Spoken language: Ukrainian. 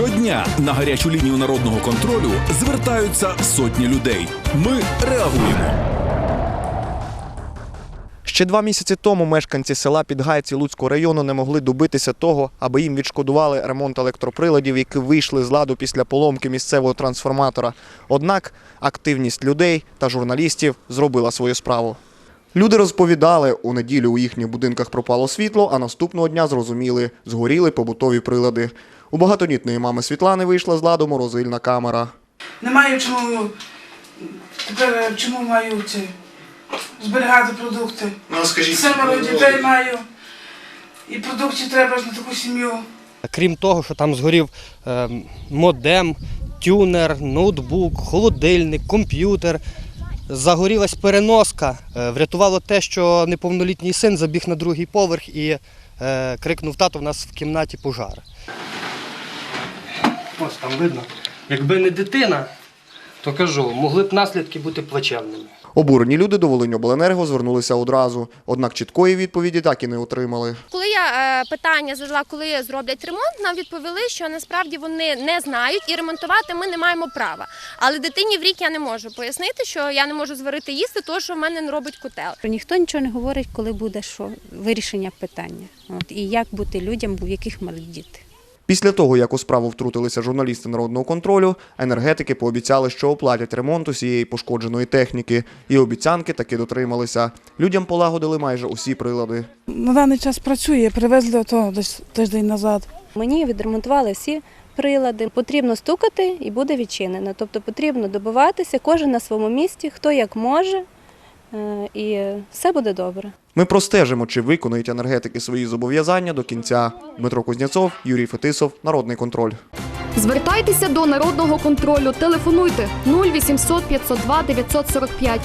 Щодня на гарячу лінію народного контролю звертаються сотні людей. Ми реагуємо. Ще два місяці тому мешканці села Підгайці Луцького району не могли добитися того, аби їм відшкодували ремонт електроприладів, які вийшли з ладу після поломки місцевого трансформатора. Однак активність людей та журналістів зробила свою справу. Люди розповідали, у неділю у їхніх будинках пропало світло, а наступного дня зрозуміли, згоріли побутові прилади. У багатодітної мами Світлани вийшла з ладу морозильна камера. Не маю чому тепер чому маю це зберігати продукти. Ну, скажіть, Семеро дітей маю. І продуктів треба ж на таку сім'ю. Крім того, що там згорів е, модем, тюнер, ноутбук, холодильник, комп'ютер. Загорілась переноска. Е, Врятувало те, що неповнолітній син забіг на другий поверх і е, крикнув тато, в нас в кімнаті пожар. Ось там видно. Якби не дитина, то кажу, могли б наслідки бути плачевними. Обурені люди до Волиньобленерго звернулися одразу, однак чіткої відповіді так і не отримали. Коли я е, питання задала, коли зроблять ремонт, нам відповіли, що насправді вони не знають і ремонтувати ми не маємо права. Але дитині в рік я не можу пояснити, що я не можу зварити їсти, тому що в мене не робить котел. Ніхто нічого не говорить, коли буде що вирішення питання. От і як бути людям, в яких мали діти. Після того, як у справу втрутилися журналісти народного контролю, енергетики пообіцяли, що оплатять ремонт усієї пошкодженої техніки, і обіцянки таки дотрималися. Людям полагодили майже усі прилади. На даний час працює, привезли то десь тиждень назад. Мені відремонтували всі прилади. Потрібно стукати і буде відчинено. Тобто потрібно добиватися, кожен на своєму місці, хто як може, і все буде добре. Ми простежимо, чи виконують енергетики свої зобов'язання до кінця. Дмитро Кузнєцов, Юрій Фетисов, Народний контроль. Звертайтеся до народного контролю. Телефонуйте 0800 502 945